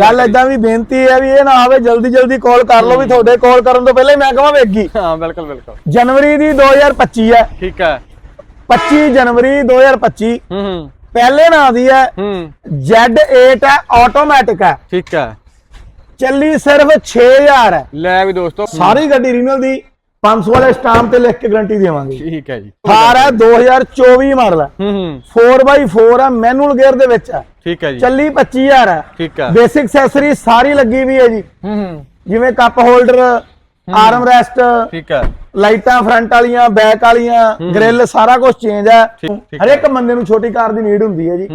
ਗੱਲ ਏਦਾਂ ਵੀ ਬੇਨਤੀ ਹੈ ਵੀ ਇਹ ਨਾ ਆਵੇ ਜਲਦੀ ਜਲਦੀ ਕਾਲ ਕਰ ਲਓ ਵੀ ਤੁਹਾਡੇ ਕਾਲ ਕਰਨ ਤੋਂ ਪਹਿਲੇ ਮੈਂ ਕਹਾਂ ਵੇਗੀ ਹਾਂ ਬਿਲਕੁਲ ਬਿਲਕੁਲ। ਜਨਵਰੀ ਦੀ 2025 ਹੈ। ਠੀਕ ਹੈ। 25 ਜਨਵਰੀ 2025 ਹੂੰ ਹੂੰ। ਪਹਿਲੇ ਨਾਂ ਦੀ ਹੈ ਹੂੰ। Z8 ਹੈ ਆਟੋਮੈਟਿਕ ਹੈ। ਠੀਕ ਹੈ। ਚੱਲੀ ਸਿਰਫ 6000 ਹੈ। ਲੈ ਵੀ ਦੋਸਤੋ। ਸਾਰੀ ਗੱਡੀ ਰੀਨਲ ਦੀ 500 ਵਾਲੇ ਸਟਾਂਪ ਤੇ ਲਿਖ ਕੇ ਗਾਰੰਟੀ ਦੇਵਾਂਗੇ। ਠੀਕ ਹੈ ਜੀ। ਥਾਰ ਹੈ 2024 ਮਾਡਲ ਹੈ। ਹੂੰ ਹੂੰ। 4x4 ਹੈ ਮੈਨੂਅਲ ਗੇਅਰ ਦੇ ਵਿੱਚ ਹੈ। ਠੀਕ ਹੈ ਜੀ। ਚੱਲੀ 25000 ਹੈ ਠੀਕ ਹੈ। ਬੇਸਿਕ ਐਕਸੈਸਰੀ ਸਾਰੀ ਲੱਗੀ ਵੀ ਹੈ ਜੀ। ਹੂੰ ਹੂੰ। ਜਿਵੇਂ ਕੱਪ ਹੋਲਡਰ ਆਰਮ ਰੈਸਟ ਠੀਕ ਹੈ। ਲਾਈਟਾਂ ਫਰੰਟ ਵਾਲੀਆਂ ਬੈਕ ਵਾਲੀਆਂ ਗ੍ਰਿਲ ਸਾਰਾ ਕੁਝ ਚੇਂਜ ਹੈ। ਠੀਕ- ਠੀਕ ਹਰ ਇੱਕ ਬੰਦੇ ਨੂੰ ਛੋਟੀ ਕਾਰ ਦੀ ਨੀਡ ਹੁੰਦੀ ਹੈ ਜੀ।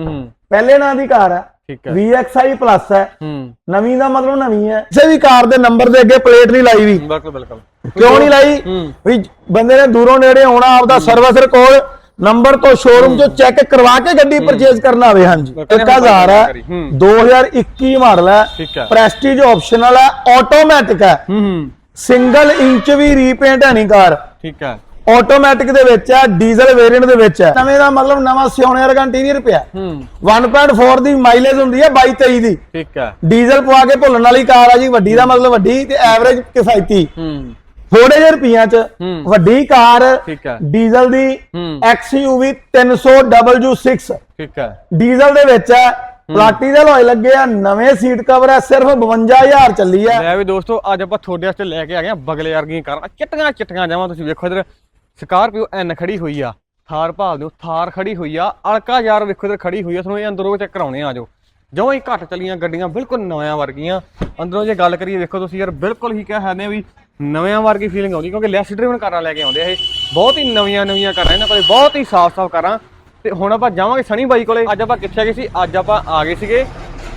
ਪਹਿਲੇ ਨਾਂ ਦੀ ਕਾਰ ਹੈ। ਠੀਕ ਹੈ। VXI ਪਲੱਸ ਹੈ। ਹੂੰ। ਨਵੀਂ ਦਾ ਮਤਲਬ ਨਵੀਂ ਹੈ। ਕਿਸੇ ਵੀ ਕਾਰ ਦੇ ਨੰਬਰ ਦੇ ਅੱਗੇ ਪਲੇਟ ਨਹੀਂ ਲਾਈ ਵੀ। ਬਿਲਕੁਲ ਬਿਲਕੁਲ। ਕਿਉਂ ਨਹੀਂ ਲਾਈ। ਵੀ ਬੰਦੇ ਨੇ ਦੂਰੋਂ ਨੇੜੇ ਆਉਣਾ ਆਪਦਾ ਸਰਵਿਸਰ ਕੋਲ ਨੰਬਰ ਤੋਂ ਸ਼ੋਰੂਮ ਚੋਂ ਚੈੱਕ ਕਰਵਾ ਕੇ ਗੱਡੀ ਪਰਚੇਜ਼ ਕਰਨਾ ਆਵੇ ਹਾਂਜੀ। ਬਿਲਕੁਲ। 1000 ਹੈ ਹੂੰ। 2021 ਮਾਡਲ ਹੈ। ਪ੍ਰੈਸਟੀਜ ਆਪਸ਼ਨਲ ਹੈ ਆਟੋਮੈਟਿਕ ਹੈ। ਸਿੰਗਲ ਇੰਚ ਵੀ ਰੀਪੇਂਟ ਹੈ ਨਹੀਂ ਕਾਰ। ਠੀਕ ਹੈ। ਆਟੋਮੈਟਿਕ ਦੇ ਵਿੱਚ ਹੈ ਡੀਜ਼ਲ ਵੇਰੀਐਂਟ ਦੇ ਵਿੱਚ ਹੈ। ਨਵੇਂ ਦਾ ਮਤਲਬ ਨਵਾਂ ਸਿਉਣੇ ਵਰਗਾ ਇੰਟੀਰੀਅਰ ਪਿਆ। ਹੂੰ। 1.4 ਦੀ ਮਾਈਲੇਜ ਹੁੰਦੀ ਹੈ 22 23 ਦੀ। ਠੀਕ ਹੈ। ਡੀਜ਼ਲ ਪਵਾ ਕੇ ਭੁੱਲਣ ਵਾਲੀ ਕਾਰ ਆ ਜੀ ਵੱਡੀ ਦਾ ਮਤਲਬ ਵੱਡੀ ਤੇ ਐਵਰੇਜ ਕਿਫਾਇਤੀ। ਹੂੰ। ਥੋੜੇ ਜਿਹੇ ਰੁਪਈਆਂ ਚ। ਵੱਡੀ ਕਾਰ ਠੀਕ ਹੈ। ਡੀਜ਼ਲ ਦੀ। XUV 300W6 ਠੀਕ ਹੈ। ਡੀਜ਼ਲ ਦੇ ਵਿੱਚ ਹੈ। ਪਲਾਟੀ ਦੇ ਲੋਏ ਲੱਗੇ ਆ ਨਵੇਂ ਸੀਟ ਕਵਰ ਹੈ ਸਿਰਫ 52000 ਚੱਲੀ ਹੈ। ਲੈ ਵੀ ਦੋਸਤੋ ਅੱਜ ਆਪਾਂ ਤੁਹਾਡੇ ਵਾਸਤੇ ਲੈ ਕੇ ਆ ਗਏ ਆ ਬਗਲੇ ਵਰਗੀਆਂ ਕਾਰਾਂ। ਚਿੱਟੀਆਂ ਚਿੱਟੀਆਂ ਜਾਵਾਂ ਤੁਸੀਂ ਵੇਖੋ ਇਧਰ। ਸਕਾਰਪੀਓ ਐਨ ਖੜੀ ਹੋਈ ਆ। ਥਾਰ ਭਾਲ ਦਿਓ ਥਾਰ ਖੜੀ ਹੋਈ ਆ। ਅਲਕਾ ਯਾਰ ਵੇਖੋ ਇਧਰ ਖੜੀ ਹੋਈ ਆ। ਤੁਹਾਨੂੰ ਇਹ ਅੰਦਰੋਂ ਚੈੱਕ ਕਰਾਉਣੇ ਆ ਜੋ ਜਮਾਂ ਹੀ ਘੱਟ ਚਲੀਆਂ ਗੱਡੀਆਂ ਬਿਲਕੁਲ ਨਵਿਆਂ ਵਰਗੀਆਂ। ਅੰਦਰੋਂ ਜੇ ਗੱਲ ਕਰੀਏ ਵੇਖੋ ਤੁਸੀਂ ਯਾਰ ਬਿਲਕੁਲ ਹੀ ਕਹਿ ਆ ਵੀ ਨਵਿਆਂ ਵਰਗੀ ਫੀਲਿੰਗ ਆਉਂਦੀ ਕਿਉਂਕਿ ਲੈਸ ਡਰਿਵਨ ਕਾਰਾਂ ਲੈ ਕੇ ਆਉਂਦੇ ਆ ਇਹ। ਬਹੁਤ ਹੀ ਨਵੀਆਂ ਨਵੀਆਂ ਕਾਰਾਂ ਇਹਨਾਂ ਕੋਲੇ ਬਹੁਤ ਹੀ ਸਾਫ਼-ਸਾਫ਼ ਕਾਰਾਂ। ਤੇ ਹੁਣ ਆਪਾਂ ਜਾਵਾਂਗੇ ਸਣੀ ਬਾਈ ਕੋਲੇ। ਅੱਜ ਆਪਾਂ ਕਿੱਥੇ ਗਏ ਸੀ? ਅੱਜ ਆਪਾਂ ਆ ਗਏ ਸੀਗੇ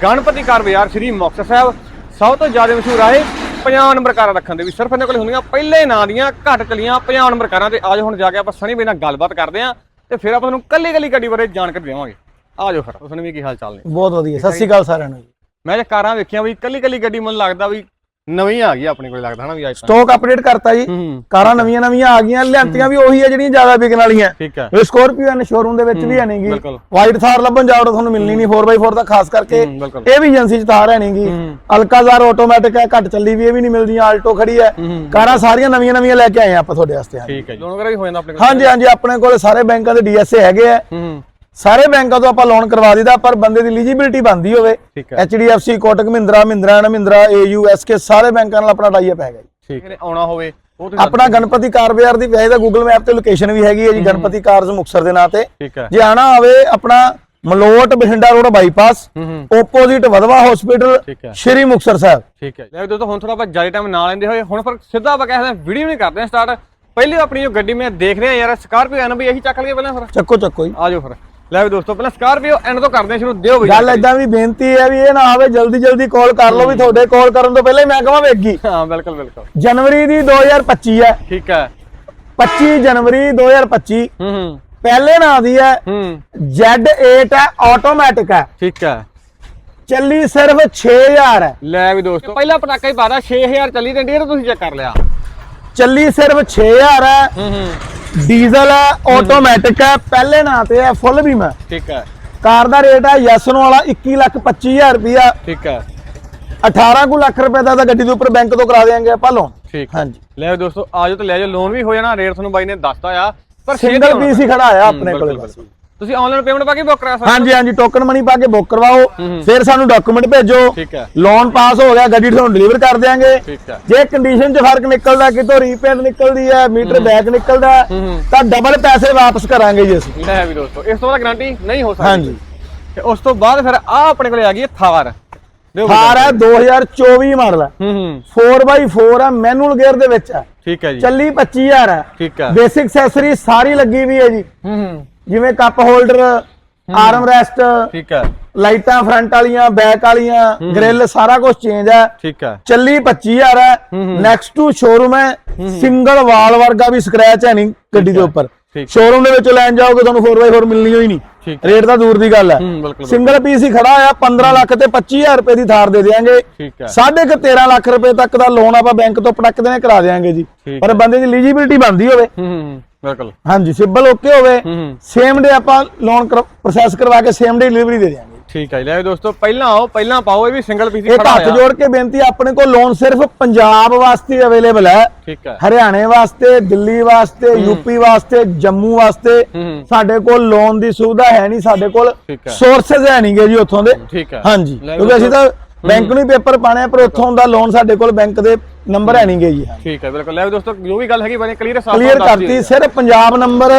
ਗਣਪਤੀ ਕਾਰ ਬਾਜ਼ਾਰ ਸ੍ਰੀ ਮੁਕਤਸਰ ਸਾਹਿਬ। ਸਭ ਤੋਂ ਜ਼ਿਆਦਾ ਮਸ਼ਹੂਰ ਆਏ 50 ਨੰਬਰ ਕਾਰਾਂ ਰੱਖਣ ਦੇ ਵੀ। ਸਿਰਫ ਇਹਨਾਂ ਕੋਲ ਹੁੰਦੀਆਂ ਪਹਿਲੇ ਨਾਂ ਦੀਆਂ ਘੱਟ ਚਲੀਆਂ 50 ਨੰਬਰ ਕਾਰਾਂ ਤੇ। ਆਜੋ ਹੁਣ ਜਾ ਕੇ ਆਪਾਂ ਸਣੀ ਬਾਈ ਨਾਲ ਗੱਲਬਾਤ ਕਰਦੇ ਆਂ ਤੇ ਫਿਰ ਆਪਾਂ ਤੁਹਾਨੂੰ ਕੱਲੀ ਕੱਲੀ ਗੱਡੀ ਬਾਰੇ ਜਾਣਕਾਰੀ ਦੇਵਾਂਗੇ। ਆਜੋ ਫਿਰ ਸਣੀ ਵੀ ਕੀ ਹਾਲ ਚਾਲ ਨੇ? ਬਹੁਤ ਵਧੀਆ ਸਤਿ ਸ਼੍ਰੀ ਅਕਾਲ ਸਾਰਿਆਂ ਨੂੰ ਮੈਂ ਜੇ ਕਾਰਾਂ ਵੇਖੀਆਂ ਵੀ ਕੱਲੀ ਕੱਲੀ ਗੱਡੀ ਮੈਨੂੰ ਲੱਗਦਾ ਵੀ ਨਵੀਂ ਆ ਗਈ ਆਪਣੇ ਕੋਲ ਲੱਗਦਾ ਹਨਾ ਵੀ ਅੱਜ ਤਾਂ। ਸਟਾਕ ਅਪਡੇਟ ਕਰਤਾ ਜੀ। ਹੂੰ ਕਾਰਾਂ ਨਵੀਆਂ ਨਵੀਆਂ ਆ ਗਈਆਂ ਲਿਆਂਤੀਆਂ ਵੀ ਉਹੀ ਆ ਜਿਹੜੀਆਂ ਜ਼ਿਆਦਾ ਵਿਕਣ ਵਾਲੀਆਂ। ਠੀਕ ਹੈ ਇਹ ਸਕੋਰਪੀਓ ਐਨ ਸ਼ੋਰੂਮ ਦੇ ਵਿੱਚ ਵੀ ਹੈ ਨਹੀਂਗੀ ਬਿਲਕੁਲ। ਵਾਈਟ ਥਾਰ ਲੱਭਣ ਜਾਓ ਤਾਂ ਤੁਹਾਨੂੰ ਮਿਲਣੀ ਨਹੀਂ 4x4 ਦਾ ਖਾਸ ਕਰਕੇ ਹੂੰ, ਬਿਲਕੁਲ। ਇਹ ਵੀ ਏਜੰਸੀ ਚ ਥਾਰ ਹੈ ਨਹੀਂਗੀ। ਅਲਕਾਜ਼ਾਰ ਆਟੋਮੈਟਿਕ ਹੈ ਘੱਟ ਚੱਲੀ ਵੀ ਇਹ ਵੀ ਨਹੀਂ ਮਿਲਦੀਆਂ ਆਲਟੋ ਖੜੀ ਹੈ। ਹੂੰ। ਕਾਰਾਂ ਸਾਰੀਆਂ ਨਵੀਆਂ ਨਵੀਆਂ ਲੈ ਕੇ ਆਏ ਆ ਆਪਾਂ ਤੁਹਾਡੇ ਵਾਸਤੇ ਹਾਂਜੀ ਠੀਕ ਹੈ ਜੀ। ਲੋਨ ਵਗੈਰਾ ਵੀ ਹੋ ਜਾਂਦਾ ਆਪਣੇ ਕੋਲ? ਹਾਂਜੀ ਹਾਂਜੀ ਆਪਣੇ ਕੋਲ ਸਾਰੇ ਬੈਂਕਾਂ ਦੇ ਡੀਐਸਏ ਹੈਗੇ ਆ। ਹੂੰ। ਸਾਰੇ ਬੈਂਕਾਂ ਤੋਂ ਆਪਾਂ ਲੋਨ ਕਰਵਾ ਦਿੱਤਾ ਪਰ ਬੰਦੇ ਦੀ ਐਲੀਜੀਬਿਲਟੀ ਬੰਦੀ ਹੋਵੇ। HDFC Kotak Mahindra Mahindra and Mahindra AU SK ਸਾਰੇ ਬੈਂਕਾਂ ਨਾਲ ਆਪਣਾ ਟਾਈ ਅਪ ਹੈਗਾ ਜੀ। ਠੀਕ ਹੈ। ਆਉਣਾ ਹੋਵੇ ਉਹ ਤੁਸੀਂ ਆਪਣਾ ਗਣਪਤੀ ਕਾਰ ਬਾਜ਼ਾਰ ਦੀ ਵੈਸੇ ਤਾਂ ਗੂਗਲ ਮੈਪ ਤੇ ਲੋਕੇਸ਼ਨ ਵੀ ਹੈਗੀ ਹੈ ਜੀ ਗਣਪਤੀ ਕਾਰਜ਼ ਮੁਕਸਰ ਦੇ ਨਾਂ ਤੇ। ਠੀਕ ਹੈ। ਜੇ ਆਣਾ ਹੋਵੇ ਆਪਣਾ Malout Bathinda road bypass opposite Wadhwa hospital. Shri Muktsar Sahib. ਠੀਕ ਹੈ। ਲੈ ਦੋਸਤੋ ਹੁਣ ਥੋੜਾ ਆਪਾਂ ਜ਼ਿਆਦਾ ਟਾਈਮ ਨਾ ਲੈਂਦੇ ਹੋਏ ਹੁਣ ਫਿਰ ਸਿੱਧਾ ਆਪਾਂ ਕਹਿੰਦੇ ਵੀਡੀਓ ਨਹੀਂ ਕਰਦੇ ਸਟਾਰਟ ਪਹਿਲੇ ਆਪਣੀ ਜੋ ਗੱਡੀ ਮੈਂ ਦੇਖ ਰਿਹਾ ਯਾਰ ਸਕਾਰਪੀਓ ਐਨ ਵੀ ਇਹੀ ਚੱਕ ਲਈਏ ਪਹਿਲਾਂ ਫਿਰ। ਚੱਕੋ ਚੱਕੋ ਜੀ। ਆਜੋ ਫਿਰ। ਲੈ ਵੀ ਦੋਸਤੋ ਪਹਿਲਾਂ ਸਕਾਰਪੀਓ ਐਨ ਤੋਂ ਕਰਦੇ ਹਾਂ ਸ਼ੁਰੂ ਦਿਓ ਬਈ ਗੱਲ ਏਦਾਂ ਵੀ ਬੇਨਤੀ ਹੈ ਵੀ ਇਹ ਨਾ ਆਵੇ ਜਲਦੀ ਜਲਦੀ ਕਾਲ ਕਰ ਲਓ ਵੀ ਤੁਹਾਡੇ ਕਾਲ ਕਰਨ ਤੋਂ ਪਹਿਲੇ ਮੈਂ ਕਹਾਂ ਵੇਗੀ ਹਾਂ ਬਿਲਕੁਲ ਬਿਲਕੁਲ। ਜਨਵਰੀ ਦੀ 2025 ਹੈ। ਠੀਕ ਹੈ। 25 ਜਨਵਰੀ 2025 ਹੂੰ ਹੂੰ। ਪਹਿਲੇ ਨਾਂ ਦੀ ਹੈ ਹੂੰ। Z8 ਹੈ ਆਟੋਮੈਟਿਕ ਹੈ। ਠੀਕ ਹੈ। ਚੱਲੀ ਸਿਰਫ 6000 ਹੈ। ਲੈ ਵੀ ਦੋਸਤੋ। ਪਹਿਲਾ ਪਟਾਕਾ ਹੀ ਪਾਦਾ 6000 ਚੱਲੀ ਤੇ ਇੰਡੀਅਰ ਤੁਸੀਂ ਚੈੱਕ ਕਰ ਲਿਆ। ਚੱਲੀ ਸਿਰਫ 6000 ਹੈ। ਹੂੰ ਹੂੰ। ਡੀਜ਼ਲ ਹੈ ਆਟੋਮੈਟਿਕ ਹੈ ਪਹਿਲੇ ਨਾਂ ਤੇ ਹੈ ਫੁੱਲ ਬੀਮਾ ਠੀਕ ਹੈ। ਕਾਰ ਦਾ ਰੇਟ ਹੈ ਯਸਨ ਵਾਲਾ 21 ਲੱਖ 25000 ਰੁਪਿਆ ਠੀਕ ਹੈ। 18 ਕੁ ਲੱਖ ਰੁਪਏ ਦਾ ਤਾਂ ਗੱਡੀ ਦੇ ਉੱਪਰ ਬੈਂਕ ਤੋਂ ਕਰਾ ਦੇਾਂਗੇ ਆਪਾਂ ਲੋਨ ਠੀਕ ਹਾਂਜੀ। ਲੈ ਦੋਸਤੋ ਆਜੋ ਤੇ ਲੈ ਜਾਓ ਲੋਨ ਵੀ ਹੋ ਜਾਣਾ ਰੇਟ ਤੁਹਾਨੂੰ ਬਾਈ ਨੇ ਦੱਸਤਾ ਆ ਪਰ ਸਿੰਗਲ ਪੀਸ ਹੀ ਖੜਾ ਆ ਆਪਣੇ ਕੋਲੇ। ਤੁਸੀਂ ਆਨਲਾਈਨ ਪੇਮੈਂਟ ਪਾ ਕੇ ਬੁੱਕ ਕਰਾ ਸਕਦੇ ਹਾਂਜੀ ਹਾਂਜੀ ਟੋਕਨ ਮਨੀ ਪਾ ਕੇ ਬੁੱਕ ਕਰਵਾਓ। ਫਿਰ ਸਾਨੂੰ ਡਾਕੂਮੈਂਟ ਭੇਜੋ। ਠੀਕ ਹੈ। ਲੋਨ ਪਾਸ ਹੋ ਗਿਆ ਗੱਡੀ ਤੁਹਾਨੂੰ ਡਿਲੀਵਰ ਕਰ ਹੈ। ਜੇ ਕੰਡੀਸ਼ਨ 'ਚ ਫ਼ਰਕ ਨਿਕਲਦਾ ਕਿਤੋਂ ਰੀਪੇਂਟ ਨਿਕਲਦੀ ਹੈ ਮੀਟਰ ਬੈਕ ਨਿਕਲਦਾ। ਤਾਂ ਡਬਲ ਪੈਸੇ ਵਾਪਸ ਕਰਾਂਗੇ ਜੀ ਅਸੀਂ। ਲੈ ਵੀ ਦੋਸਤੋ ਇਸ ਤੋਂ ਬਾਅਦ ਗਾਰੰਟੀ ਨਹੀਂ ਹੋ ਸਕਦੀ। ਹਾਂਜੀ। ਤੇ ਉਸ ਤੋਂ ਬਾਅਦ ਫਿਰ ਆ ਆਪਣੇ ਕੋਲੇ ਆ ਗਈ ਥਾਰ। ਥਾਰ ਹੈ 2024 ਮਾਡਲ ਹੂੰ। 4x4 ਹੈ। ਮੈਨੂਅਲ ਗੇਅਰ ਦੇ ਵਿੱਚ ਹੈ। ਠੀਕ ਹੈ ਜੀ। ਚੱਲੀ 25000 ਹੈ। ਠੀਕ ਹੈ। ਬੇਸਿਕ ਐਕਸੈਸਰੀ ਸਾਰੀ ਲੱਗੀ ਵੀ ਹੈ ਜੀ। ਹੂੰ ਹੂੰ। ਜਿਵੇਂ ਕੱਪ ਹੋਲਡਰ ਆਰਮ ਰੈਸਟ ਠੀਕ ਹੈ। ਲਾਈਟਾਂ ਫਰੰਟ ਵਾਲੀਆਂ ਬੈਕ ਵਾਲੀਆਂ ਗ੍ਰਿਲ ਸਾਰਾ ਕੁਝ ਚੇਂਜ ਹੈ। ਠੀਕ ਹੈ। ਚੱਲੀ 25000 ਹੈ। ਨੈਕਸਟ ਟੂ ਸ਼ੋਰੂਮ ਹੈ। ਸਿੰਗਲ ਵਾਲ ਵਰਗਾ ਵੀ ਸਕ੍ਰੈਚ ਹੈ ਨਹੀਂ ਗੱਡੀ ਦੇ ਉੱਪਰ। ਸ਼ੋਰੂਮ ਦੇ ਵਿੱਚੋਂ ਲੈਣ ਜਾਓਗੇ ਤੁਹਾਨੂੰ 4x4 ਮਿਲਣੀ ਹੋਈ ਨਹੀਂ। ਰੇਟ ਤਾਂ ਦੂਰ ਦੀ ਗੱਲ ਹੈ। ਸਿੰਗਲ ਪੀਸ ਹੀ ਖੜਾ ਆ 15 ਲੱਖ ਤੇ 25000 ਰੁਪਏ ਦੀ ਥਾਰ ਦੇ ਹੈ। ਸਾਢੇ ਕੁ 13 ਲੱਖ ਰੁਪਏ ਤੱਕ ਦਾ ਲੋਨ ਆਪਾਂ ਬੈਂਕ ਤੋਂ ਪਟਕ ਦੇਣੇ ਕਰਾ ਦੇਾਂਗੇ ਜੀ। ਪਰ ਬੰਦੇ ਦੀ ਐਲੀਜੀਬਿਲਟੀ ਬਣਦੀ ਹੋਵੇ। ਬਿਲਕੁਲ। ਹਾਂਜੀ ਸਿਬਲ ਓਕੇ ਹੋਵੇ ਸੇਮ ਡੇ ਆਪਾਂ ਲੋਨ ਪ੍ਰੋਸੈਸ ਕਰਵਾ ਕੇ ਸੇਮ ਡੇ ਡਿਲੀਵਰੀ ਦੇ ਦੇਾਂਗੇ ਠੀਕ ਹੈ। ਲੈ ਦੋਸਤੋ ਪਹਿਲਾਂ ਆਓ ਪਹਿਲਾਂ ਪਾਓ ਇਹ ਵੀ ਸਿੰਗਲ ਪੀਸ ਹੀ ਇੱਕ ਖੜਾ ਹੱਥ ਜੋੜ ਕੇ ਬੇਨਤੀ ਆਪਣੇ ਕੋਲ ਲੋਨ ਸਿਰਫ ਪੰਜਾਬ ਵਾਸਤੇ ਅਵੇਲੇਬਲ ਹੈ। ਠੀਕ ਹੈ ਹਰਿਆਣੇ ਵਾਸਤੇ ਦਿੱਲੀ ਵਾਸਤੇ ਯੂਪੀ ਵਾਸਤੇ ਜੰਮੂ ਵਾਸਤੇ। ਸਾਡੇ ਕੋਲ ਲੋਨ ਦੀ ਸੁਵਿਧਾ ਹੈ ਨਹੀਂ ਸਾਡੇ ਕੋਲ। ਸੋਰਸਸ ਹੈ ਨਹੀਂਗੇ ਜੀ ਉੱਥੋਂ ਦੇ। ਠੀਕ ਹੈ ਹਾਂਜੀ। ਕਿਉਂਕਿ ਅਸੀਂ ਤਾਂ ਬੈਂਕ ਨੂੰ ਹੀ ਪੇਪਰ ਪਾਣੇ ਪਰ ਉੱਥੋਂ ਦਾ ਲੋਨ ਸਾਡੇ ਕੋਲ ਬੈਂਕ ਦੇ ਨੰਬਰ ਹੈ ਨਹੀਂਗੇ ਜੀ। ਠੀਕ ਹੈ ਬਿਲਕੁਲ। ਲੈ ਵੀ ਦੋਸਤੋ ਜੋ ਵੀ ਗੱਲ ਹੈਗੀ ਬਣੇ ਕਲੀਅਰ ਸਾਫ਼ ਕਲੀਅਰ ਕਰਤੀ ਸਿਰਫ ਪੰਜਾਬ ਨੰਬਰ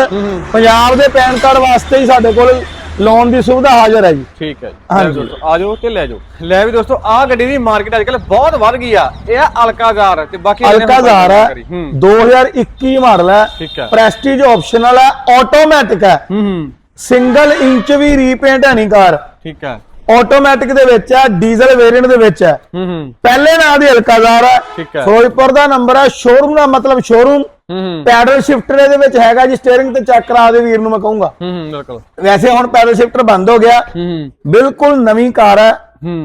ਪੰਜਾਬ ਦੇ ਪੈਨ ਕਾਰਡ ਵਾਸਤੇ ਹੀ ਸਾਡੇ ਕੋਲ ਲੋਨ ਦੀ ਸੁਵਿਧਾ ਹਾਜ਼ਰ ਹੈ ਜੀ। ਠੀਕ ਹੈ ਜੀ। ਹਾਂਜੀ। ਦੋਸਤੋ ਆ ਜਾਓ ਤੇ ਲੈ ਜਾਓ। ਲੈ ਵੀ ਦੋਸਤੋ ਆਹ ਗੱਡੀ ਦੀ ਮਾਰਕੀਟ ਅੱਜ ਕੱਲ ਬਹੁਤ ਵੱਧ ਗਈ ਆ। ਇਹ ਆ ਅਲਕਾਜ਼ਾਰ ਤੇ ਬਾਕੀ ਅਲਕਾਜ਼ਾਰ ਹੈ ਕਰੀ। ਹੂੰ। 2021 ਮਾਡਲ ਹੈ। ਪ੍ਰੈਸਟੀਜ ਆਪਸ਼ਨਲ ਹੈ ਆਟੋਮੈਟਿਕ ਹੈ। ਹੂੰ ਹੂੰ। ਸਿੰਗਲ ਇੰਚ ਵੀ ਰੀਪੇਂਟ ਹੈ ਨਹੀਂ ਕਾਰ। ਠੀਕ ਹੈ। ਆਟੋਮੈਟਿਕ ਦੇ ਵਿੱਚ ਹੈ ਡੀਜ਼ਲ ਵੇਰੀਐਂਟ ਦੇ ਵਿੱਚ ਹੈ। ਹੂੰ ਹੂੰ। ਪਹਿਲੇ ਨਾਂ ਦੀ ਅਲਕਾਜ਼ਾਰ ਹੈ। ਠੀਕ ਹੈ। ਫਿਰੋਜ਼ਪੁਰ ਦਾ ਨੰਬਰ ਹੈ ਸ਼ੋਰੂਮ ਦਾ ਮਤਲਬ ਸ਼ੋਰੂਮ ਹੂੰ ਪੈਡਲ ਸ਼ਿਫਟਰ ਇਹਦੇ ਵਿੱਚ ਹੈਗਾ ਜੀ ਸਟੀਅਰਿੰਗ ਤੇ ਚੈੱਕ ਕਰਾ ਦੇ ਵੀਰ ਨੂੰ ਮੈਂ ਕਹੂੰਗਾ। ਹੂੰ ਬਿਲਕੁਲ। ਵੈਸੇ ਹੁਣ ਪੈਡਲ ਸ਼ਿਫਟਰ ਬੰਦ ਹੋ ਗਿਆ। ਹੂੰ। ਬਿਲਕੁਲ ਨਵੀਂ ਕਾਰ ਹੂੰ।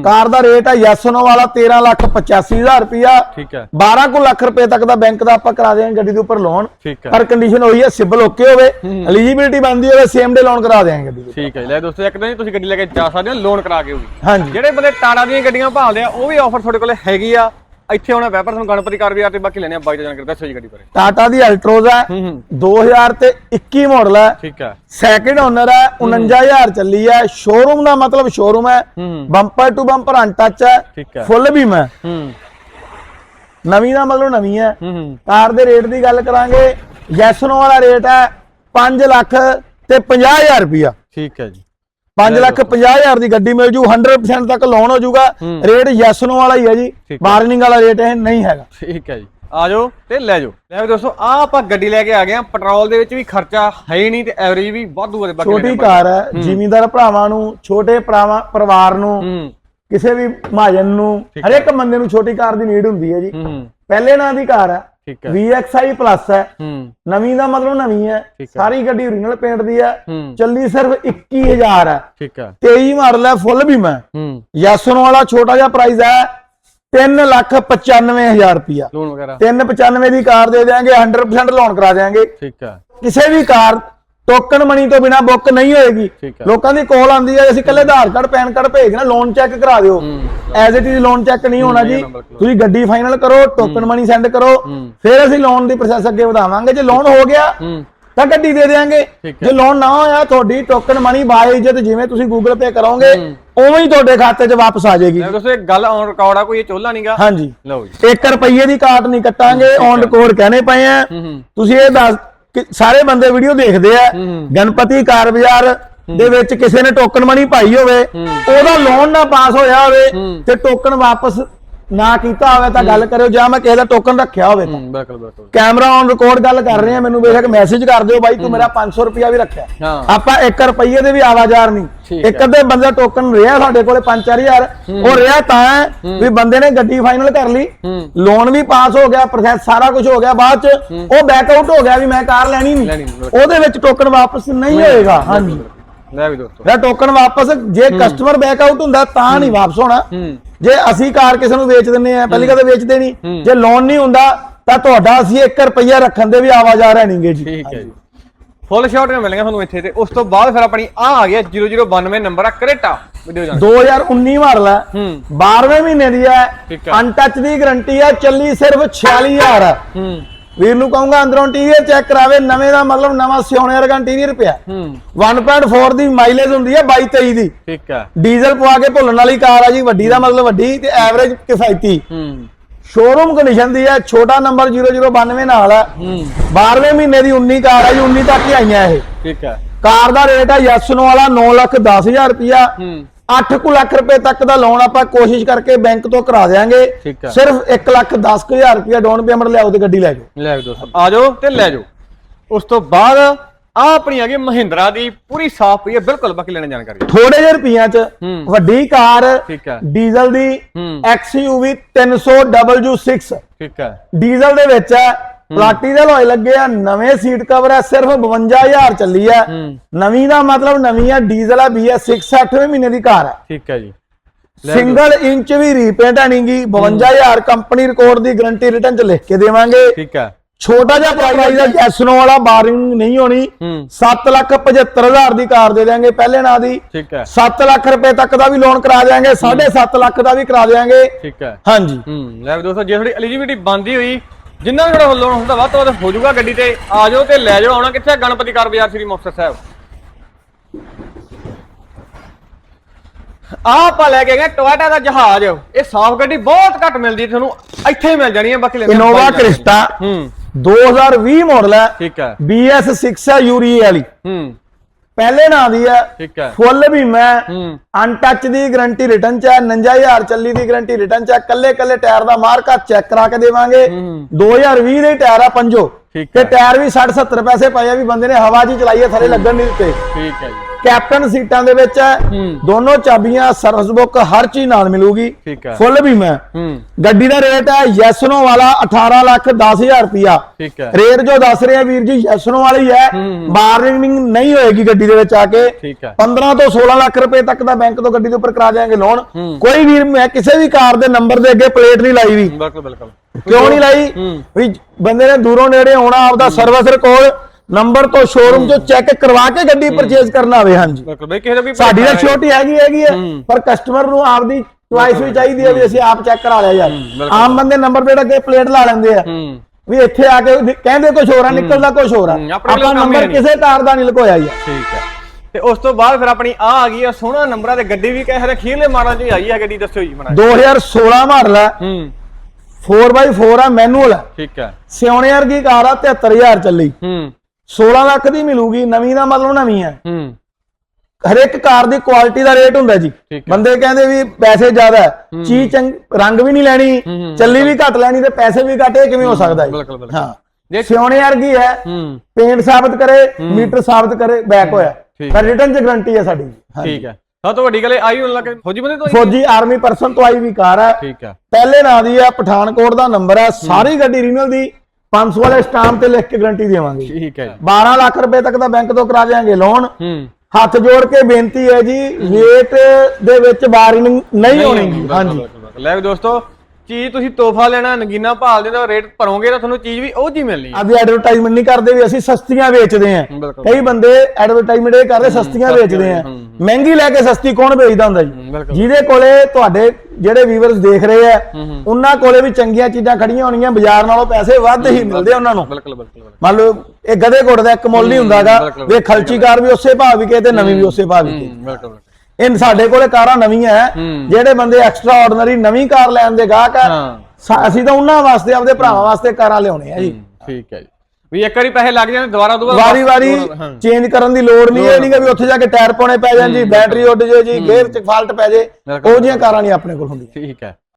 ਕਾਰ ਦਾ ਰੇਟ ਹੈ ਯੈਸਨੋ ਵਾਲਾ 13 ਲੱਖ 85000 ਰੁਪਿਆ ਠੀਕ ਹੈ। 12 ਕੁ ਲੱਖ ਰੁਪਏ ਤੱਕ ਦਾ ਬੈਂਕ ਦਾ ਆਪਾਂ ਕਰਾ ਦੇਵਾਂਗੇ ਗੱਡੀ ਦੇ ਉੱਪਰ ਲੋਨ ਪਰ ਕੰਡੀਸ਼ਨ ਹੋਈ ਹੈ ਸਿਬਲ ਓਕੇ ਹੋਵੇ ਐਲੀਜੀਬਿਲਟੀ ਬੰਦੀ ਹੋਵੇ ਸੇਮ ਡੇ ਲੋਨ ਕਰਾ ਦੇਵਾਂਗੇ ਗੱਡੀ ਠੀਕ ਹੈ। ਲੈ ਦੋਸਤੋ ਇੱਕ ਦਿਨ ਤੁਸੀਂ ਗੱਡੀ ਲੈ ਕੇ ਜਾ ਸਕਦੇ ਹੋ ਲੋਨ ਕਰਾ ਕੇ ਵੀ। ਜਿਹੜੇ ਬੰਦੇ ਟਾਟਾ ਦੀਆਂ ਗੱਡੀਆਂ ਭਾਲਦੇ ਆ ਉਹ ਵੀ ਆਫਰ ਤੁਹਾਡੇ ਕੋਲੇ ਹੈਗੀ ਆ। ਇੱਥੇ ਆਉਣਾ ਵੈਪਰ ਤੁਹਾਨੂੰ ਗਣਪਤੀ ਕਾਰ ਵੀ ਆ ਤੇ ਬਾਕੀ ਲੈਣੇ ਆ ਬਾਈ ਦਾ ਜਾਣਕਾਰੀ ਦੱਸੋ ਜੀ ਗੱਡੀ ਬਾਰੇ। ਟਾਟਾ ਦੀ ਅਲਟ੍ਰੋਜ਼ ਹੈ ਹੂੰ ਹੂੰ। 2000 ਤੇ 21 ਮਾਡਲ ਹੈ। ਠੀਕ ਹੈ। ਸੈਕਿੰਡ ਓਨਰ ਹੈ 49000 ਚੱਲੀ ਹੈ। ਸ਼ੋਰੂਮ ਦਾ ਮਤਲਬ ਸ਼ੋਰੂਮ ਹੈ। ਬੰਪਰ ਟੂ ਬੰਪਰ ਅਨਟੱਚ ਹੈ। ਫੁੱਲ ਬੀਮ ਹੈ। ਨਵੀਂ ਦਾ ਮਤਲਬ ਨਵੀਂ ਹੈ। ਕਾਰ ਦੇ ਰੇਟ ਦੀ ਗੱਲ ਕਰਾਂਗੇ। ਜੈਸਨੋ ਵਾਲਾ ਰੇਟ ਹੈ। 5 ਲੱਖ ਤੇ 50000 ਰੁਪਿਆ ਠੀਕ ਹੈ ਜੀ। 5 ਲੱਖ 50000 ਦੀ ਗੱਡੀ ਮਿਲ ਜੂ 100% ਤੱਕ ਲੋਨ ਹੋ ਜਾਊਗਾ। ਰੇਟ ਯੈਸਨੋ ਵਾਲਾ ਹੀ ਹੈ ਜੀ। ਬਾਰਨਿੰਗ ਵਾਲਾ ਰੇਟ ਇਹ ਨਹੀਂ ਹੈਗਾ। ਠੀਕ ਹੈ ਜੀ। ਆ ਜਾਓ ਤੇ ਲੈ ਜਾਓ। ਲੈ ਵੀ ਦੋਸਤੋ ਆ ਆਪਾਂ ਗੱਡੀ ਲੈ ਕੇ ਆ ਗਏ ਆ ਪੈਟਰੋਲ ਦੇ ਵਿੱਚ ਵੀ ਖਰਚਾ ਹੈ ਨਹੀਂ ਤੇ ਐਵਰੇਜ ਵੀ ਵਾਧੂ ਹੈ ਬਾਕੀ ਛੋਟੀ ਕਾਰ ਹੈ ਜ਼ਿਮੀਂਦਾਰ ਭਰਾਵਾਂ ਨੂੰ ਛੋਟੇ ਭਰਾਵਾਂ ਪਰਿਵਾਰ ਨੂੰ ਕਿਸੇ ਵੀ ਮਹਾਜਨ ਨੂੰ ਹਰੇਕ ਬੰਦੇ ਨੂੰ ਛੋਟੀ ਕਾਰ ਦੀ ਨੀਡ ਹੁੰਦੀ ਹੈ ਜੀ। ਪਹਿਲੇ ਨਾਂ ਦੀ ਕਾਰ ਹੈ। ਠੀਕ ਹੈ। VXI ਪਲੱਸ ਹੈ। ਹੂੰ। ਨਵੀਂ ਦਾ ਮਤਲਬ ਨਵੀਂ ਹੈ। ਸਾਰੀ ਗੱਡੀ ਓਰੀਜਨਲ ਪੇਂਟ ਦੀ ਹੈ। ਚੱਲੀ ਸਿਰਫ 21000 ਹੈ। ਠੀਕ ਹੈ। 23 ਮਾਡਲ ਹੈ ਫੁੱਲ ਹੈ। ਹੂੰ ਯਾਸਨ ਵਾਲਾ ਛੋਟਾ ਜਿਹਾ ਪ੍ਰਾਈਸ ਹੈ 3 ਲੱਖ 95000 ਰੁਪਿਆ ਲੋਨ ਵਗੈਰਾ। 395 ਦੀ ਕਾਰ ਦੇ ਦੇਾਂਗੇ 100% ਲੋਨ ਕਰਾ ਦੇਾਂਗੇ ਠੀਕ ਹੈ। ਕਿਸੇ ਵੀ ਕਾਰ ਟੋਕਨ ਮਨੀ ਤੋਂ ਬਿਨਾ ਬੁੱਕ ਨਹੀਂ ਹੋਏਗੀ। ਲੋਕਾਂ ਦੀ ਕਾਲ ਆਉਂਦੀ ਹੈ ਅਸੀਂ ਕੱਲੇ ਆਧਾਰ ਕਾਰਡ ਪੈਨ ਕਾਰਡ ਭੇਜਣਾ ਲੋਨ ਚੈੱਕ ਕਰਾ ਦਿਓ। As it is loan check ਨਹੀਂ ਹੋਣਾ ਜੀ। ਤੁਸੀਂ ਗੱਡੀ ਫਾਈਨਲ ਕਰੋ ਟੋਕਨ ਮਨੀ ਸੈਂਡ ਕਰੋ ਫਿਰ ਅਸੀਂ ਲੋਨ ਦੀ ਪ੍ਰੋਸੈਸ ਅੱਗੇ ਵਧਾਵਾਂਗੇ। ਜੇ ਲੋਨ ਹੋ ਗਿਆ ਤਾਂ ਗੱਡੀ ਦੇ ਹੈ। ਜੇ ਲੋਨ ਨਾ ਹੋਇਆ ਤੁਹਾਡੀ ਟੋਕਨ ਮਨੀ ਬਾਈ ਇੱਜ਼ਤ ਜਿਵੇਂ ਤੁਸੀਂ ਗੂਗਲ ਪੇ ਕਰੋਗੇ ਉਵੇਂ ਹੀ ਤੁਹਾਡੇ ਖਾਤੇ 'ਚ ਵਾਪਸ ਆ ਜਾਏਗੀ। ਦੋਸਤੋ ਇਹ ਗੱਲ ਔਨ ਰਿਕਾਰਡ ਆ ਕੋਈ ਇਹ ਚੋਲਾ ਨਹੀਂਗਾ ਹਾਂਜੀ। ਲਓ ਜੀ। 1 ਰੁਪਏ ਦੀ ਕਾਟ ਨਹੀਂ ਕੱਟਾਂਗੇ ਔਨ ਰਿਕਾਰਡ ਕਹਿਣੇ ਪਏ ਆ। ਤੁਸੀਂ ਇਹ ਦੱਸ ਕਿ ਸਾਰੇ ਬੰਦੇ ਵੀਡੀਓ ਦੇਖਦੇ ਆ। ਗਣਪਤੀ ਕਾਰ ਬਾਜ਼ਾਰ ਦੇ ਵਿੱਚ ਕਿਸੇ ਨੇ ਟੋਕਨ ਮਨੀ ਪਾਈ ਹੋਵੇ ਉਹਦਾ ਲੋਨ ਨਾ ਪਾਸ ਹੋਇਆ ਹੋਵੇ। ਤੇ ਟੋਕਨ ਵਾਪਸ ਨਾ ਕੀਤਾ ਹੋਵੇ ਤਾਂ ਗੱਲ ਕਰਿਓ ਜਾਂ ਮੈਂ ਕਿਸੇ ਦਾ ਟੋਕਨ ਰੱਖਿਆ ਹੋਵੇ ਤਾਂ। ਬਿਲਕੁਲ ਬਿਲਕੁਲ। ਕੈਮਰਾ ਔਨ ਰਿਕਾਰਡ ਗੱਲ ਕਰ ਰਹੇ ਆ ਮੈਨੂੰ ਬੇਸ਼ੱਕ ਮੈਸੇਜ ਕਰ ਦਿਓ ਬਾਈ ਤੂੰ ਮੇਰਾ 500 ਰੁਪਿਆ ਵੀ ਰੱਖਿਆ। ਆਪਾਂ 1 ਰੁਪਏ ਦੇ ਵੀ ਆਵਾਜ਼ਾਰ ਨਹੀਂ। ਇੱਕ ਅੱਧੇ ਬੰਦੇ ਟੋਕਨ ਰਿਹਾ ਸਾਡੇ ਕੋਲੇ 5-4000 ਉਹ ਰਿਹਾ ਤਾਂ ਵੀ ਬੰਦੇ ਨੇ ਗੱਡੀ ਫਾਈਨਲ ਕਰ ਲਈ। ਲੋਨ ਵੀ ਪਾਸ ਹੋ ਗਿਆ ਪ੍ਰੋਸੈਸ ਸਾਰਾ ਕੁਝ ਹੋ ਗਿਆ ਬਾਅਦ ਚ ਉਹ ਬੈਕ ਆਊਟ ਹੋ ਗਿਆ ਵੀ ਮੈਂ ਕਾਰ ਲੈਣੀ ਨਹੀਂ, ਉਹਦੇ ਵਿੱਚ ਟੋਕਨ ਵਾਪਸ ਨਹੀਂ ਹੋਏਗਾ। ਹਾਂਜੀ। ਲੈ ਵੀ ਦੋਸਤੋ। ਜਿਹੜਾ ਟੋਕਨ ਵਾਪਸ ਜੇ ਕਸਟਮਰ ਬੈਕ ਆਊਟ ਹੁੰਦਾ ਤਾਂ ਨਹੀਂ ਵਾਪਸ ਹੋਣਾ। ਜੇ ਅਸੀਂ ਕਾਰ ਕਿਸੇ ਨੂੰ ਵੇਚ ਦਿੰਨੇ ਆ ਪਹਿਲੀ ਗੱਲ ਤਾਂ ਵੇਚਦੇ ਨਹੀਂ। ਜੇ ਲੋਨ ਨਹੀਂ ਹੁੰਦਾ ਤਾਂ ਤੁਹਾਡਾ ਅਸੀਂ 1 ਰੁਪਿਆ ਰੱਖਣ ਦੇ ਵੀ ਆਵਾਜ਼ਾਰ ਨਹੀਂਗੇ ਜੀ। ਠੀਕ ਹੈ ਜੀ। ਫੁੱਲ ਸ਼ਾਟ ਮਿਲਣਗੇ ਤੁਹਾਨੂੰ ਇੱਥੇ ਤੇ। ਉਸ ਤੋਂ ਬਾਅਦ ਫਿਰ ਆਪਣੀ ਆ ਆ ਗਿਆ 0092 ਨੰਬਰ ਆ ਕਰੇਟਾ। ਵੀਡੀਓ ਜਾਣ। 2019 ਮਾਡਲ ਹੈ ਹੂੰ। 12ਵੇਂ ਮਹੀਨੇ ਦੀ ਹੈ। ਅਨਟੱਚ ਦੀ ਗਾਰੰਟੀ ਹੈ ਚੱਲੀ ਸਿਰਫ 46000 ਹੈ ਹੂੰ। ਵੀਰ ਨੂੰ ਕਹੂੰਗਾ ਅੰਦਰੋਂ ਇੰਟੀਰੀਅਰ ਚੈੱਕ ਕਰਾਵੇ ਨਵੇਂ ਦਾ ਮਤਲਬ ਨਵਾਂ ਸਿਉਣੇ ਵਰਗਾ ਇੰਟੀਰੀਅਰ ਪਿਆ ਹੂੰ। 1.4 ਦੀ ਮਾਈਲੇਜ ਹੁੰਦੀ ਹੈ 22 23 ਦੀ। ਠੀਕ ਹੈ ਡੀਜ਼ਲ ਪਵਾ ਕੇ ਭੁੱਲਣ ਵਾਲੀ ਕਾਰ ਆ ਜੀ ਵੱਡੀ ਦਾ ਮਤਲਬ ਵੱਡੀ ਤੇ ਐਵਰੇਜ ਕਿਫਾਇਤੀ। ਹੂੰ। ਸ਼ੋਰੂਮ ਕੰਡੀਸ਼ਨ ਦੀ ਹੈ ਛੋਟਾ ਨੰਬਰ 0092 ਨਾਲ ਹੈ ਹੂੰ। 12ਵੇਂ ਮਹੀਨੇ ਦੀ 19 ਕਾਰ ਹੈ ਜੀ 19 ਤੱਕ ਹੀ ਆਈਆਂ ਇਹ। ਠੀਕ ਹੈ ਕਾਰ ਦਾ ਰੇਟ ਹੈ ਯੈਸਨੋ ਵਾਲਾ 9 ਲੱਖ 10000 ਰੁਪਿਆ ਹੂੰ। 8 ਕੁ ਲੱਖ ਰੁਪਏ ਤੱਕ ਦਾ ਲੋਨ ਆਪਾਂ ਕੋਸ਼ਿਸ਼ ਕਰਕੇ ਬੈਂਕ ਤੋਂ ਕਰਾ ਦੇਾਂਗੇ। ਸਿਰਫ 1 ਲੱਖ 10000 ਰੁਪਏ ਡਾਊਨ ਪੇਮੈਂਟ ਲਿਆਓ ਤੇ ਗੱਡੀ ਲੈ ਜਾਓ। ਲੈ ਦੋਸਤੋ ਆ ਜਾਓ ਤੇ ਲੈ ਜਾਓ। ਉਸ ਤੋਂ ਬਾਅਦ ਆ ਆਪਣੀ ਗਈ ਮਹਿੰਦਰਾ ਦੀ ਪੂਰੀ ਸਾਫ਼ ਪਈ ਹੈ ਬਿਲਕੁਲ ਬਾਕੀ ਲੈਣੇ ਜਾਣਕਾਰੀ ਥੋੜੇ ਜਿਹੇ ਰੁਪਈਆਂ 'ਚ। ਵੱਡੀ ਕਾਰ ਡੀਜ਼ਲ ਦੀ XUV 300W6 ਠੀਕ ਹੈ ਡੀਜ਼ਲ ਦੇ ਵਿੱਚ ਹੈ ਪਲਾਟੀ ਦੇ ਲੋਏ ਲੱਗੇ ਆ ਨਵੇਂ ਸੀਟ ਕਵਰ ਹੈ ਸਿਰਫ 52000 ਚੱਲੀ ਹੂੰ। ਨਵੀਂ ਦਾ ਮਤਲਬ ਨਵੀਂ ਹੈ ਡੀਜ਼ਲ ਹੈ BS 6 8ਵੇਂ ਮਹੀਨੇ ਦੀ ਕਾਰ ਹੈ ਠੀਕ ਹੈ ਜੀ। ਸਿੰਗਲ ਇੰਚ ਵੀ ਰੀਪੇਂਟ ਆਣੀਗੀ 52000 ਕੰਪਨੀ ਰਿਕਾਰਡ ਦੀ ਗਾਰੰਟੀ ਰਿਟਰਨ ਚ ਲਿਖ ਕੇ ਦੇਵਾਂਗੇ। ਠੀਕ ਹੈ ਛੋਟਾ ਜਿਹਾ ਪ੍ਰਾਈਸ ਦਾ ਜੈਸਨੋ ਵਾਲਾ ਬਾਰਿੰਗ ਨਹੀਂ ਹੋਣੀ ਹੂੰ। 7 ਲੱਖ 75000 ਦੀ ਕਾਰ ਦੇ ਦਿਆਂਗੇ ਪਹਿਲੇ ਨਾਂ ਦੀ। ਠੀਕ ਹੈ 7 ਲੱਖ ਰੁਪਏ ਤੱਕ ਦਾ ਵੀ ਲੋਨ ਕਰਾ ਦਿਆਂਗੇ 7.5 ਲੱਖ ਦਾ ਵੀ ਕਰਾ ਦਿਆਂਗੇ। ਠੀਕ ਹੈ ਹਾਂਜੀ। ਹੂੰ। ਲੈ ਦੋਸਤੋ ਜੇ ਤੁਹਾਡੀ ਐਲੀਜੀਬਿਲਟੀ ਬੰਦੀ ਹੋਈ ਜਿੰਨਾ ਵੀ ਤੁਹਾਡਾ ਲੋਨ ਹੁੰਦਾ ਵੱਧ ਤੋਂ ਵੱਧ ਹੋ ਜਾਊਗਾ ਗੱਡੀ ਤੇ। ਆ ਜਾਓ ਤੇ ਲੈ ਜਾਓ ਆਉਣਾ ਕਿੱਥੇ? ਗਣਪਤੀ ਕਾਰ ਬਾਜ਼ਾਰ ਸ੍ਰੀ ਮੁਕਤਸਰ ਸਾਹਿਬ। ਆਹ ਆਪਾਂ ਲੈ ਕੇ ਗਏ ਟੋਇਟਾ ਦਾ ਜਹਾਜ਼। ਇਹ ਸਾਫ਼ ਗੱਡੀ ਬਹੁਤ ਘੱਟ ਮਿਲਦੀ ਹੈ ਤੁਹਾਨੂੰ ਇੱਥੇ ਹੀ ਮਿਲ ਜਾਣੀ ਹੈ ਬਾਕੀ ਲੈਂਦੇ ਇਨੋਵਾ ਕ੍ਰਿਸਟਾ ਹੂੰ। 2020 ਮਾਡਲ ਹੈ। ਠੀਕ ਹੈ। BS6 ਹੈ ਯੂਰੀ ਵਾਲੀ। ਹੂੰ। ਪਹਿਲੇ ਨਾਂ ਦੀ ਹੈ ਠੀਕ ਹੈ। ਫੁੱਲ ਵੀ ਮੈਂ ਅਨਟੱਚ ਦੀ ਗਾਰੰਟੀ ਰਿਟਰਨ ਚ ਹੈ 59000 ਚੱਲੀ ਦੀ ਗਾਰੰਟੀ ਰਿਟਰਨ ਚ ਹੈ ਕੱਲੇ ਕੱਲੇ ਟਾਇਰ ਦਾ ਮਾਰਕਾ ਚੈੱਕ ਕਰਾ ਕੇ ਦੇਵਾਂਗੇ। ਹੂੰ। 2020 ਦੇ ਟਾਇਰ ਆ ਪੰਜੋ। ਤੇ ਟਾਇਰ ਵੀ 60 70 ਪੈਸੇ ਪਏ ਆ ਵੀ ਬੰਦੇ ਨੇ ਹਵਾ ਹੀ ਚਲਾਈ ਹੈ ਥੱਲੇ ਲੱਗਣ ਨਹੀਂ ਦਿੱਤੇ। ਠੀਕ ਹੈ ਜੀ। ਕੈਪਟਨ ਸੀਟਾਂ ਦੇ ਵਿੱਚ ਹੈ। ਦੋਨੋਂ ਚਾਬੀਆਂ ਸਰਵਿਸ ਬੁੱਕ ਹਰ ਚੀਜ਼ ਨਾਲ ਮਿਲੂਗੀ। ਫੁੱਲ ਵੀ ਮੈਂ। ਗੱਡੀ ਦਾ ਰੇਟ ਹੈ ਯੈਸਨੋ ਵਾਲਾ 18 ਲੱਖ 10000 ਰੁਪਿਆ ਰੇਟ ਜੋ ਦੱਸ ਰਿਹਾ ਵੀਰ ਜੀ ਯੈਸਨੋ ਵਾਲੀ ਹੈ। ਬਾਰਗੇਨਿੰਗ ਨਹੀਂ ਹੋਏਗੀ ਗੱਡੀ ਦੇ ਵਿੱਚ ਆ ਕੇ। ਠੀਕ ਹੈ। 15 ਤੋਂ 16 ਲੱਖ ਰੁਪਏ ਤੱਕ ਦਾ ਬੈਂਕ ਤੋਂ ਗੱਡੀ ਦੇ ਉੱਪਰ ਕਰਾ ਦੇਾਂਗੇ ਲੋਨ। ਕੋਈ ਵੀਰ ਮੈਂ ਕਿਸੇ ਵੀ ਕਾਰ ਦੇ ਨੰਬਰ ਦੇ ਅੱਗੇ ਪਲੇਟ ਨਹੀਂ ਲਾਈ ਵੀ। ਬਿਲਕੁਲ ਬਿਲਕੁਲ। ਕਿਉਂ ਨਹੀਂ ਲਾਈ? ਵੀ ਬੰਦੇ ਨੇ ਦੂਰੋਂ ਨੇੜੇ ਆਉਣਾ ਆਪਦਾ ਸਰਵਿਸ ਰਿਕਾਰਡ ਨੰਬਰ ਤੋਂ ਸ਼ੋਰੂਮ ਤੋਂ ਚੈੱਕ ਕਰਵਾ ਕੇ ਗੱਡੀ ਪਰਚੇਜ਼ ਕਰਨਾ ਹੋਵੇ ਹਾਂਜੀ। ਬਿਲਕੁਲ ਬਈ ਕਿਸੇ ਦਾ ਵੀ ਸਾਡੀ ਤਾਂ ਛੋਟੀ ਹੈਗੀ ਹੈਗੀ ਹੈ ਹੂੰ। ਪਰ ਕਸਟਮਰ ਨੂੰ ਆਪਦੀ ਚੁਆਇਸ ਵੀ ਚਾਹੀਦੀ ਹੈ ਵੀ ਅਸੀਂ ਆਪ ਚੈੱਕ ਕਰਾ ਲਿਆ ਯਾਰ। ਆਮ ਬੰਦੇ ਨੰਬਰ ਪਲੇਟ ਅੱਗੇ ਪਲੇਟ ਲਾ ਲੈਂਦੇ ਆ। ਹੂੰ। ਵੀ ਇੱਥੇ ਆ ਕੇ ਕਹਿੰਦੇ ਕੁਝ ਹੋਰ ਆ ਨਿਕਲਦਾ ਕੁਝ ਹੋਰ ਆ। ਹੂੰ, ਆਪਾਂ ਹੀ ਨੰਬਰ। ਕਿਸੇ ਕਾਰ ਦਾ ਨਹੀਂ ਲੁਕੋਇਆ ਯਾਰ। ਠੀਕ ਹੈ। ਤੇ ਉਸ ਤੋਂ ਬਾਅਦ ਫਿਰ ਆਪਣੀ ਆ ਆ ਗਈ ਆ ਸੋਹਣਾ ਨੰਬਰਾਂ ਤੇ ਗੱਡੀ ਵੀ ਕਹੇ ਖੀਰਲੇ ਮਾਡਲ ਚ ਹੀ ਆਈ ਆ ਗੱਡੀ ਦੱਸਿਓ ਜੀ ਬਣਾ 2016 ਮਾਡਲ ਹੈ। ਹੂੰ 4x4 ਆ ਮੈਨੂਅਲ ਹੈ ਠੀਕ ਹੈ। ਸਿਉਣੇ ਵਰਗੀ ਕਾਰ ਆ 73000 ਚੱਲੀ। ਹੂੰ। 16 ਲੱਖ ਦੀ ਮਿਲੂਗੀ ਨਵੀਂ ਦਾ ਮਤਲਬ ਨਵੀਂ ਹੈ। ਹੂੰ। ਹਰ ਇੱਕ ਕਾਰ ਦੀ ਕੁਆਲਿਟੀ ਦਾ ਰੇਟ ਹੁੰਦਾ ਜੀ। ਬੰਦੇ ਕਹਿੰਦੇ ਵੀ ਪੈਸੇ ਜ਼ਿਆਦਾ ਹੈ ਚੀਜ਼ ਚੰਗ ਰੰਗ ਵੀ ਨਹੀਂ ਲੈਣੀ। ਚੱਲੀ ਵੀ ਘੱਟ ਲੈਣੀ ਤੇ ਪੈਸੇ ਵੀ ਘੱਟ ਇਹ ਕਿਵੇਂ ਹੋ ਸਕਦਾ ਬਿਲਕੁਲ ਹਾਂ। ਜੇ ਸਿਉਣੇ ਵਰਗੀ ਹੈ ਪੇਂਟ ਸਾਬਤ ਕਰੇ ਮੀਟਰ ਸਾਬਤ ਕਰੇ ਬੈਕ ਹੋਇਆ। ਪਰ ਰਿਟਰਨ ਚ ਗਰੰਟੀ ਹੈ ਸਾਡੀ। ਠੀਕ ਹੈ। ਸਭ ਤੋਂ ਵੱਡੀ ਗੱਲ ਇਹ ਆਈ ਹੋਣ ਲੱਗੇ ਫੌਜੀ ਬੰਦੇ ਤੋਂ ਆਈ? ਫੌਜੀ ਆਰਮੀ ਪਰਸਨ ਤੋਂ ਆਈ ਵੀ ਕਾਰ ਹੈ। ਠੀਕ ਹੈ। ਪਹਿਲੇ ਨਾਂ ਦੀ ਹੈ ਪਠਾਨਕੋਟ ਦਾ ਨੰਬਰ ਹੈ। ਸਾਰੀ ਗੱਡੀ ਰੀਨਲ ਦੀ 500 ਵਾਲੇ ਸਟਾਂਪ ਤੇ ਲਿਖ ਕੇ ਗਰੰਟੀ ਦੇਵਾਂਗੇ। ਠੀਕ ਹੈ 12 ਲੱਖ ਰੁਪਏ ਤੱਕ ਦਾ ਬੈਂਕ ਤੋਂ ਕਰਾ ਦੇਵਾਂਗੇ ਲੋਨ ਹੂੰ। ਹੱਥ ਜੋੜ ਕੇ ਬੇਨਤੀ ਹੈ ਜੀ ਰੇਟ ਦੇ ਵਿੱਚ ਬਾਰਗੇਨਿੰਗ ਨਹੀਂ ਹੋਣੀ। ਹਾਂਜੀ। ਲੈ ਦੋਸਤੋ ਚੀਜ਼ ਤੁਸੀਂ ਤੋਹਫਾ ਲੈਣਾ ਨਗੀਨਾ ਭਾਲਦੇ ਤਾਂ ਰੇਟ ਭਰੋਗੇ ਤਾਂ ਤੁਹਾਨੂੰ ਚੀਜ਼ ਵੀ ਉਹ ਜੀ ਮਿਲਣੀ ਹੈ ਆਦੀ ਐਡਵਰਟਾਈਜ਼ਮੈਂਟ ਨਹੀਂ ਕਰਦੇ ਵੀ ਅਸੀਂ ਸਸਤੀਆਂ ਵੇਚਦੇ ਆਂ ਬਿਲਕੁਲ। ਕਈ ਬੰਦੇ ਐਡਵਰਟਾਈਜ਼ਮੈਂਟ ਇਹ ਕਰਦੇ ਸਸਤੀਆਂ ਵੇਚਦੇ ਆਂ। ਹੂੰ, ਮਹਿੰਗੀ ਲੈ ਕੇ ਸਸਤੀ ਕੌਣ ਵੇਚਦਾ ਹੁੰਦਾ ਜੀ? ਹੂੰ, ਬਿਲਕੁਲ। ਜਿਹਦੇ ਕੋਲੇ ਤੁਹਾਡੇ ਜਿਹੜੇ ਵੀਵਰਸ ਦੇਖ ਰਹੇ ਆ ਹੂੰ ਹੂੰ। ਉਹਨਾਂ ਕੋਲੇ ਵੀ ਚੰਗੀਆਂ ਚੀਜ਼ਾਂ ਖੜੀਆਂ ਹੋਣਗੀਆਂ ਬਾਜ਼ਾਰ ਨਾਲੋਂ ਪੈਸੇ ਵੱਧ ਹੀ ਮਿਲਦੇ ਉਹਨਾਂ ਨੂੰ। ਬਿਲਕੁਲ ਬਿਲਕੁਲ ਬਿਲਕੁਲ। ਮੰਨ ਲਓ ਇਹ ਗਧੇ ਘੋੜੇ ਦਾ ਇੱਕ ਮੁੱਲ ਨਹੀਂ ਹੁੰਦਾਗਾ ਬਿਲਕੁਲ, ਵੇ ਖਲਚੀ ਕਾਰ ਵੀ ਉਸੇ ਭਾਅ ਵਿਕੇ ਤੇ ਨਵੀਂ ਵੀ ਉਸੇ ਭਾਅ ਵਿਕੇ। ਹੂੰ ਬਿਲਕੁਲ। ਇਹ ਸਾਡੇ ਕੋਲੇ ਕਾਰਾਂ ਨਵੀਆਂ ਹੈ ਹੂੰ। ਜਿਹੜੇ ਬੰਦੇ ਐਕਸਟਰਾ ਆਰਡੀਨਰੀ ਨਵੀਂ ਕਾਰ ਲੈਣ ਦੇ ਗਾਹਕ ਆ ਹਾਂ। ਅਸੀਂ ਤਾਂ ਉਹਨਾਂ ਵਾਸਤੇ ਆਪਦੇ ਭਰਾਵਾਂ ਵਾਸਤੇ ਕਾਰਾਂ ਲਿਆਉਣੇ ਆ ਜੀ। ਹੂੰ, ਠੀਕ ਹੈ ਜੀ। ਵੀ ਇੱਕ ਵਾਰੀ ਪੈਸੇ ਲੱਗ ਜਾਣ ਦੁਬਾਰਾ ਦੁਬਾਰਾ ਵਾਰੀ ਵਾਰੀ ਹਾਂ। ਚੇਂਜ ਕਰਨ ਦੀ ਲੋੜ ਨਹੀਂ ਇਹ ਨਹੀਂ ਕਿ ਵੀ ਉੱਥੇ ਜਾ ਕੇ ਟਾਇਰ ਪਾਉਣੇ ਪੈ ਜਾਣ ਜੀ ਬੈਟਰੀ ਉੱਡ ਜੇ ਜੀ ਗੇਅਰ ਚ ਫਾਲਟ ਪੈ ਜੇ। ਉਹ ਜਿਹੀਆਂ ਕਾਰਾਂ ਨਹੀਂ ਆਪਣੇ ਕੋਲ ਹੁੰਦੀਆਂ। ਠੀਕ ਹੈ